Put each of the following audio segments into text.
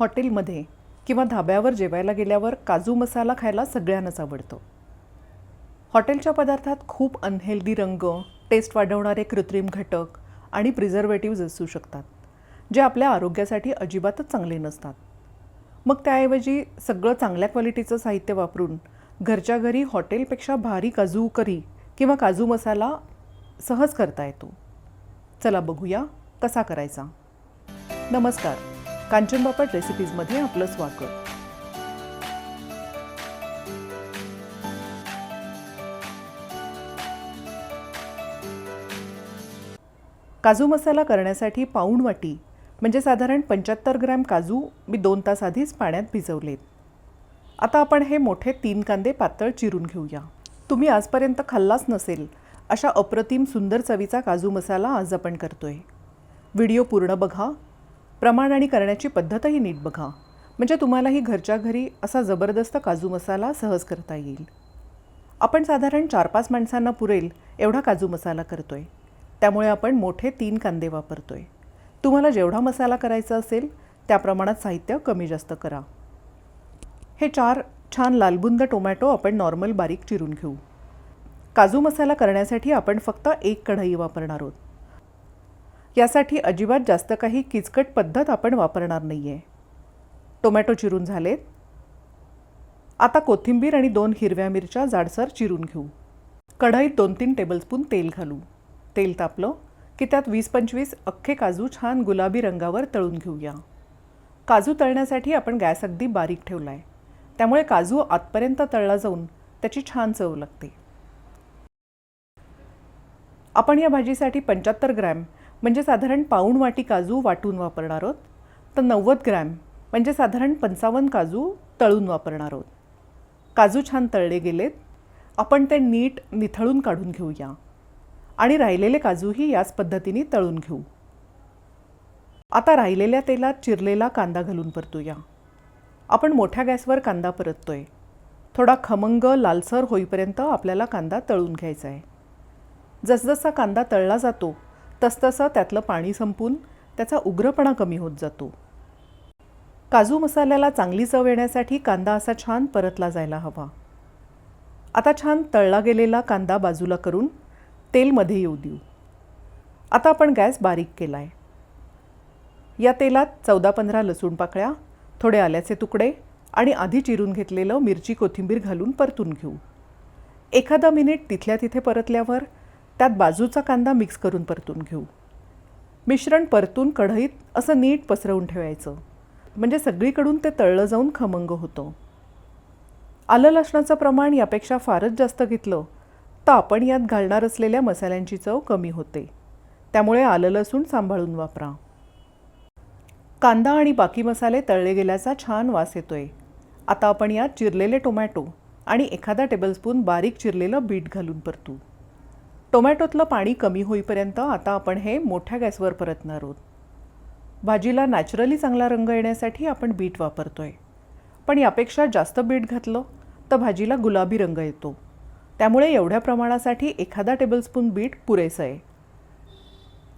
हॉटेलमध्ये किंवा धाब्यावर जेवायला गेल्यावर काजू मसाला खायला सगळ्यांनाच आवडतो. हॉटेलच्या पदार्थात खूप अनहेल्दी रंग टेस्ट वाढवणारे कृत्रिम घटक आणि प्रिझर्वेटिव्ज असू शकतात जे आपल्या आरोग्यासाठी अजिबातच चांगले नसतात. मग त्याऐवजी सगळं चांगल्या क्वालिटीचं साहित्य वापरून घरच्या घरी हॉटेलपेक्षा भारी काजू करी किंवा काजू मसाला सहज करता येतो. चला बघूया कसा करायचा. नमस्कार. कांचन बापट रेसिपीजमध्ये आपलं स्वागत. काजू मसाला करण्यासाठी पाऊण वाटी म्हणजे साधारण पंच्याहत्तर ग्रॅम काजू मी दोन तास आधीच पाण्यात भिजवलेत. आता आपण हे मोठे तीन कांदे पातळ चिरून घेऊया. तुम्ही आजपर्यंत खाल्लाच नसेल अशा अप्रतिम सुंदर चवीचा काजू मसाला आज आपण करतोय. व्हिडिओ पूर्ण बघा प्रमाण आणि करण्याची पद्धतही नीट बघा. म्हणजे तुम्हालाही घरच्या घरी असा जबरदस्त काजू मसाला सहज करता येईल. आपण साधारण चार पाच माणसांना पुरेल एवढा काजू मसाला करतो आहे त्यामुळे आपण मोठे तीन कांदे वापरतो आहे तुम्हाला जेवढा मसाला करायचा असेल त्या प्रमाणात साहित्य कमी जास्त करा. हे चार छान लालबुंद टोमॅटो आपण नॉर्मल बारीक चिरून घेऊ. काजू मसाला करण्यासाठी आपण फक्त एक कढई वापरणार आहोत. यासाठी अजिबात जास्त काही किचकट पद्धत आपण वापरणार नाही आहे टोमॅटो चिरून झालेत. आता कोथिंबीर आणि दोन हिरव्या मिरच्या जाडसर चिरून घेऊ. कढईत दोन तीन टेबलस्पून तेल घालू. तेल तापलं की त्यात वीस पंचवीस अख्खे काजू छान गुलाबी रंगावर तळून घेऊया. काजू तळण्यासाठी आपण गॅस अगदी बारीक ठेवला आहे त्यामुळे काजू आतपर्यंत तळला जाऊन त्याची छान चव लागते. आपण या भाजीसाठी पंच्याहत्तर ग्रॅम म्हणजे साधारण पाऊण वाटी काजू वाटून वापरणार आहोत. तर नव्वद ग्रॅम म्हणजे साधारण पंचावन्न काजू तळून वापरणार आहोत. काजू छान तळले गेलेत. आपण ते नीट निथळून काढून घेऊया. आणि राहिलेले काजूही याच पद्धतीने तळून घेऊ. आता राहिलेल्या तेलात चिरलेला कांदा घालून परतूया. आपण मोठ्या गॅसवर कांदा परततोय. थोडा खमंग लालसर होईपर्यंत आपल्याला कांदा तळून घ्यायचा आहे. जसजसा कांदा तळला जातो तसतसं त्यातलं पाणी संपून त्याचा उग्रपणा कमी होत जातो. काजू मसाल्याला चांगली चव येण्यासाठी कांदा असा छान परतला जायला हवा. आता छान तळला गेलेला कांदा बाजूला करून तेलमध्ये येऊ देऊ. आता आपण गॅस बारीक केला आहे या तेलात चौदा पंधरा लसूण पाकळ्या थोडे आल्याचे तुकडे आणि आधी चिरून घेतलेलं मिरची कोथिंबीर घालून परतून घेऊ. एखादा मिनिट तिथल्या तिथे परतल्यावर त्यात बाजूचा कांदा मिक्स करून परतून घेऊ. मिश्रण परतून कढईत असं नीट पसरवून ठेवायचं. म्हणजे सगळीकडून ते तळलं जाऊन खमंग होतं. आलं लसणाचं प्रमाण यापेक्षा फारच जास्त घेतलं तर आपण यात घालणार असलेल्या मसाल्यांची चव कमी होते. त्यामुळे आलं लसूण सांभाळून वापरा. कांदा आणि बाकी मसाले तळले गेल्याचा छान वास येतोय. आता आपण यात चिरलेले टोमॅटो आणि एखादा टेबलस्पून बारीक चिरलेलं बीट घालून परतू. टोमॅटोतलं पाणी कमी होईपर्यंत आता आपण हे मोठ्या गॅसवर परतणार आहोत. भाजीला नॅचरली चांगला रंग येण्यासाठी आपण बीट वापरतो आहे पण यापेक्षा जास्त बीट घातलं तर भाजीला गुलाबी रंग येतो. त्यामुळे एवढ्या प्रमाणासाठी एखादा टेबलस्पून बीट पुरेसं आहे.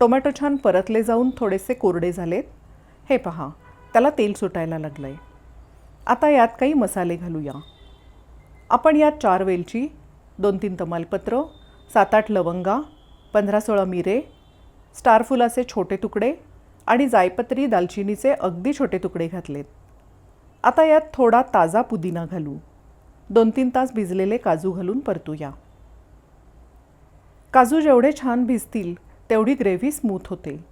टोमॅटो छान परतले जाऊन थोडेसे कोरडे झालेत. हे पहा त्याला तेल सुटायला लागलं आहे आता यात काही मसाले घालूया. आपण यात चार वेलची दोन तीन तमालपत्र सात आठ लवंगा पंधरा सोळा मिरे स्टार फुलाचे छोटे तुकडे आणि जायपत्री दालचिनीचे अगदी छोटे तुकडे घातलेत. आता यात थोडा ताजा पुदिना घालू. दोन तीन तास भिजलेले काजू घालून परतूया. काजू जेवढे छान भिजतील तेवढी ग्रेव्ही स्मूथ होते.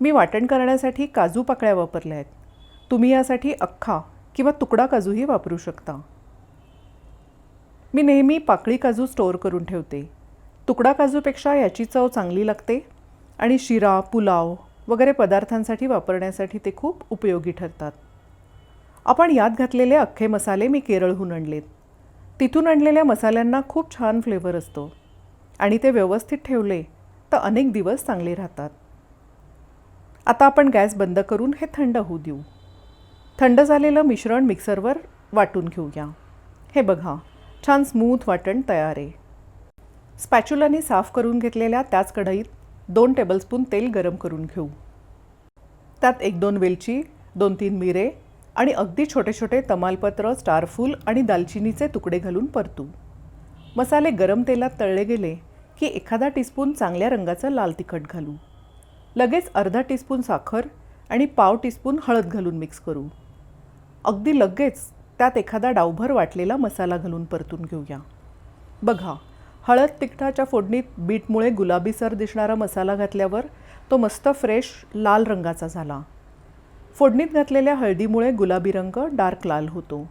मी वाटण करण्यासाठी काजू पाकळ्या वापरल्या आहेत. तुम्ही यासाठी अख्खा किंवा तुकडा काजूही वापरू शकता. मी नेहमी पाकळी काजू स्टोअर करून ठेवते. तुकडा काजूपेक्षा याची चव चांगली लागते आणि शिरा पुलाव वगैरे पदार्थांसाठी वापरण्यासाठी ते खूप उपयोगी ठरतात. आपण यात घातलेले अख्खे मसाले मी केरळहून आणलेत. तिथून आणलेल्या मसाल्यांना खूप छान फ्लेवर असतो आणि ते व्यवस्थित ठेवले तर अनेक दिवस चांगले राहतात. आता आपण गॅस बंद करून हे थंड होऊ देऊ. थंड झालेलं मिश्रण मिक्सरवर वाटून घेऊया. हे बघा छान स्मूथ वाटण तयार आहे. स्पॅच्युलाने साफ करून घेतलेल्या त्याच कढईत दोन टेबलस्पून तेल गरम करून घेऊ. त्यात एक दोन वेलची दोन तीन मिरे आणि अगदी छोटे छोटे तमालपत्र स्टारफूल आणि दालचिनीचे तुकडे घालून परतू. मसाले गरम तेलात तळले गेले की एखादा टीस्पून चांगल्या रंगाचं लाल तिखट घालू. लगेच अर्धा टीस्पून साखर आणि पाव टीस्पून हळद घालून मिक्स करू. अगदी लगेच त्यात एखादा डावभर वाटलेला मसाला घालून परतून घेऊया. बघा हळद तिखटाच्या फोडणीत बीटमुळे गुलाबीसर दिसणारा मसाला घातल्यावर तो मस्त फ्रेश लाल रंगाचा झाला. फोडणीत घातलेल्या हळदीमुळे गुलाबी रंग डार्क लाल होतो.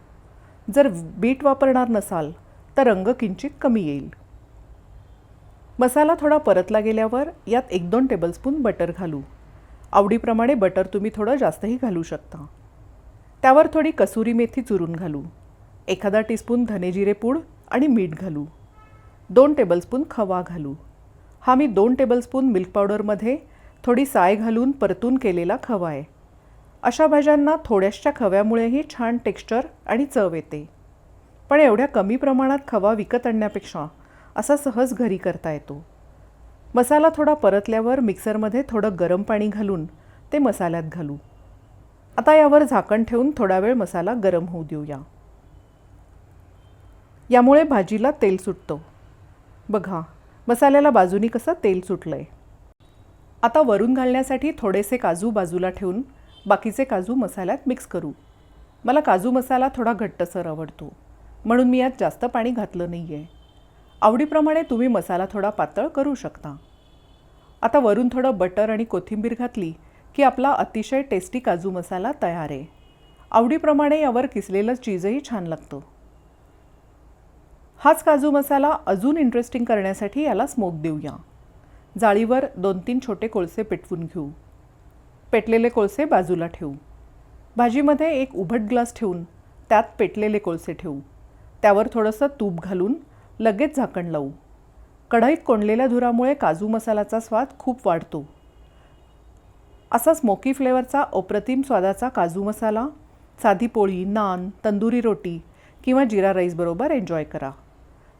जर बीट वापरणार नसाल तर रंग किंचित कमी येईल. मसाला थोडा परतला गेल्यावर यात एक दोन टेबलस्पून बटर घालू. आवडीप्रमाणे बटर तुम्ही थोडं जास्तही घालू शकता. त्यावर थोडी कसुरी मेथी चुरून घालू. एखादा टीस्पून धनेजिरे पूड आणि मीठ घालू. दोन टेबलस्पून खवा घालू. हा मी दोन टेबलस्पून मिल्क पावडरमध्ये थोडी साय घालून परतून केलेला खवा आहे. अशा भाज्यांना थोड्याशा खव्यामुळेही छान टेक्स्चर आणि चव येते. पण एवढ्या कमी प्रमाणात खवा विकत आणण्यापेक्षा असा सहज घरी करता येतो. मसाला थोडा परतल्यावर मिक्सरमध्ये थोडं गरम पाणी घालून ते मसाल्यात घालू. आता यावर झाकण ठेवून थोडा वेळ मसाला गरम होऊ देऊया. यामुळे भाजीला तेल सुटतं. बघा मसाल्याला बाजूनी कसं तेल सुटलं आहे आता वरून घालण्यासाठी थोडेसे काजू बाजूला ठेवून बाकीचे काजू मसाल्यात मिक्स करू. मला काजू मसाला थोडा घट्टसर आवडतो म्हणून मी यात जास्त पाणी घातलं नाही आहे आवडीप्रमाणे तुम्ही मसाला थोडा पातळ करू शकता. आता वरून थोडं बटर आणि कोथिंबीर घातली की आपला अतिशय टेस्टी काजू मसाला तयार आहे. आवडीप्रमाणे यावर किसलेलं चीजही छान लागतं. हाच काजू मसाला अजून इंटरेस्टिंग करण्यासाठी याला स्मोक देऊया. जाळीवर दोन तीन छोटे कोळसे पेटवून घेऊ. पेटलेले कोळसे बाजूला ठेवू भाजीमध्ये एक उभट ग्लास ठेवून त्यात पेटलेले कोळसे ठेवू त्यावर थोडंसं तूप घालून लगेच झाकण लावू. कढईत कोंडलेल्या धुरामुळे काजू मसाल्याचा स्वाद खूप वाढतो. असा स्मोकी फ्लेवरचा अप्रतिम स्वादाचा काजू मसाला साधी पोळी नान तंदुरी रोटी किंवा जिरा राईसबरोबर एन्जॉय करा.